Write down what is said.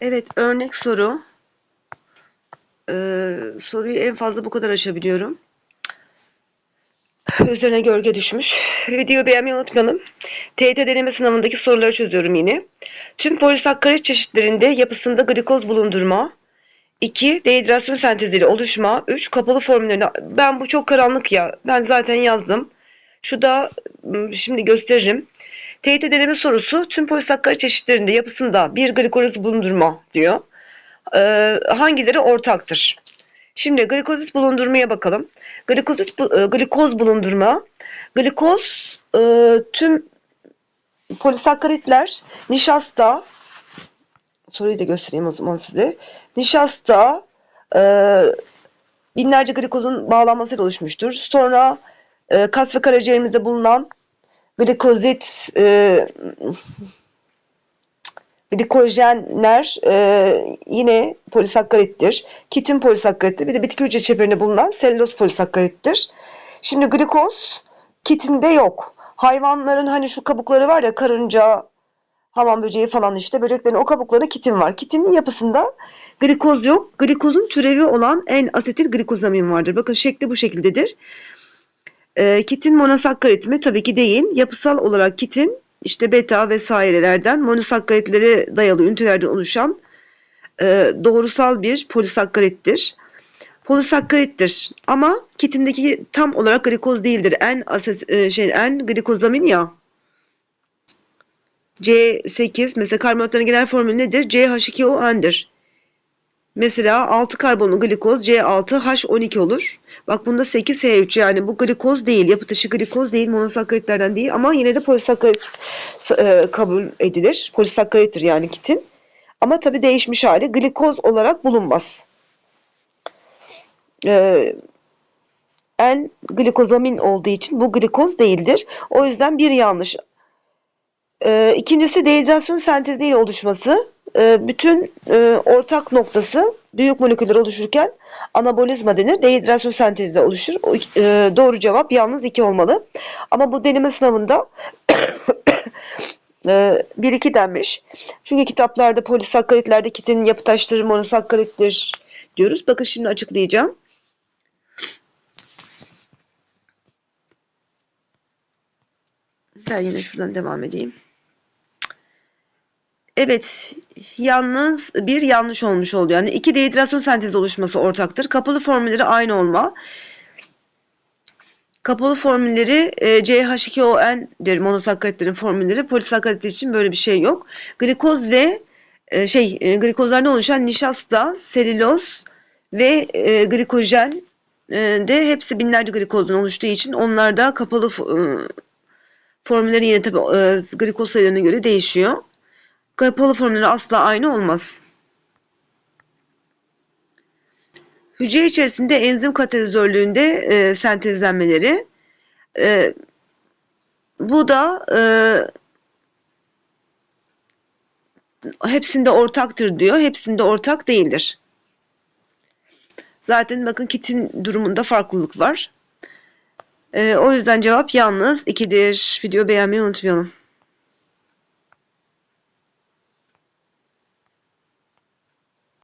Evet, örnek soru. Ee, soruyu en fazla bu kadar aşabiliyorum. Üzerine gölge düşmüş. Videoyu beğenmeyi unutmayalım. TYT deneme sınavındaki soruları çözüyorum yine. Tüm polisakkarit çeşitlerinde yapısında glikoz bulundurma. 2. Dehidrasyon sentezleri oluşma. 3. Kapalı formüllerinde. Ben bu çok karanlık ya. Ben zaten yazdım. Şu da şimdi gösteririm. TYT deneme sorusu tüm polisakkarit çeşitlerinde yapısında bir glikoz bulundurma diyor. Ee, hangileri ortaktır? Şimdi glikozit bulundurmaya bakalım. Glikozit, e, glikoz bulundurma. Glikoz e, tüm polisakkaritler nişasta soruyu da göstereyim o zaman size. Nişasta e, binlerce glikozun bağlanmasıyla oluşmuştur. Sonra e, kas ve karaciğerimizde bulunan glikozit e, glikojenler e, yine polisakkarittir. Kitin polisakkarittir. Bir de bitki hücre çeperinde bulunan selüloz polisakkarittir. Şimdi glikoz kitinde yok. Hayvanların hani şu kabukları var ya karınca, hamam böceği falan işte böceklerin o kabuklarında kitin var. Kitinin yapısında glikoz yok. Glikozun türevi olan en asetil glikozamin vardır. Bakın şekli bu şekildedir. E, kitin monosakkarit mi? Tabii ki değil. Yapısal olarak kitin işte beta vesairelerden monosakkaritlere dayalı ünitelerden oluşan e, doğrusal bir polisakkarittir. Polisakkarittir ama kitindeki tam olarak glikoz değildir. En ases, e, şey en glikozamin ya. C8 mesela karbonatların genel formülü nedir? CH2ON'dir. Mesela 6 karbonlu glikoz C6H12 olur. Bak bunda 8H3 yani bu glikoz değil. Yapı taşı glikoz değil. Monosakkaritlerden değil. Ama yine de polisakkarit e, kabul edilir. Polisakkarittir yani kitin. Ama tabi değişmiş hali glikoz olarak bulunmaz. Ee, en glikozamin olduğu için bu glikoz değildir. O yüzden bir yanlış. Ee, ikincisi dehidrasyon senteziyle oluşması. Ee, bütün e, ortak noktası büyük moleküller oluşurken anabolizma denir. Dehidrasyon sentezi oluşur. E, doğru cevap yalnız 2 olmalı. Ama bu deneme sınavında 1-2 denmiş. Çünkü kitaplarda polisakkaritlerde kitin yapı taşları monosakkarittir diyoruz. Bakın şimdi açıklayacağım. Ben yine şuradan devam edeyim. Evet, yalnız bir yanlış olmuş oldu. Yani iki dehidrasyon sentezi oluşması ortaktır. Kapalı formülleri aynı olma. Kapalı formülleri e, CH2ON'dir monosakkaritlerin formülleri. Polisakkaritler için böyle bir şey yok. Glikoz ve e, şey e, glikozlardan oluşan nişasta, selüloz ve e, glikojen e, de hepsi binlerce glikozdan oluştuğu için onlar da kapalı e, formülleri yine tabi e, glikoz sayılarına göre değişiyor. Kapalı formülleri asla aynı olmaz. Hücre içerisinde enzim katalizörlüğünde e, sentezlenmeleri. E, bu da e, hepsinde ortaktır diyor. Hepsinde ortak değildir. Zaten bakın kitin durumunda farklılık var. E, o yüzden cevap yalnız 2'dir. Video beğenmeyi unutmayalım.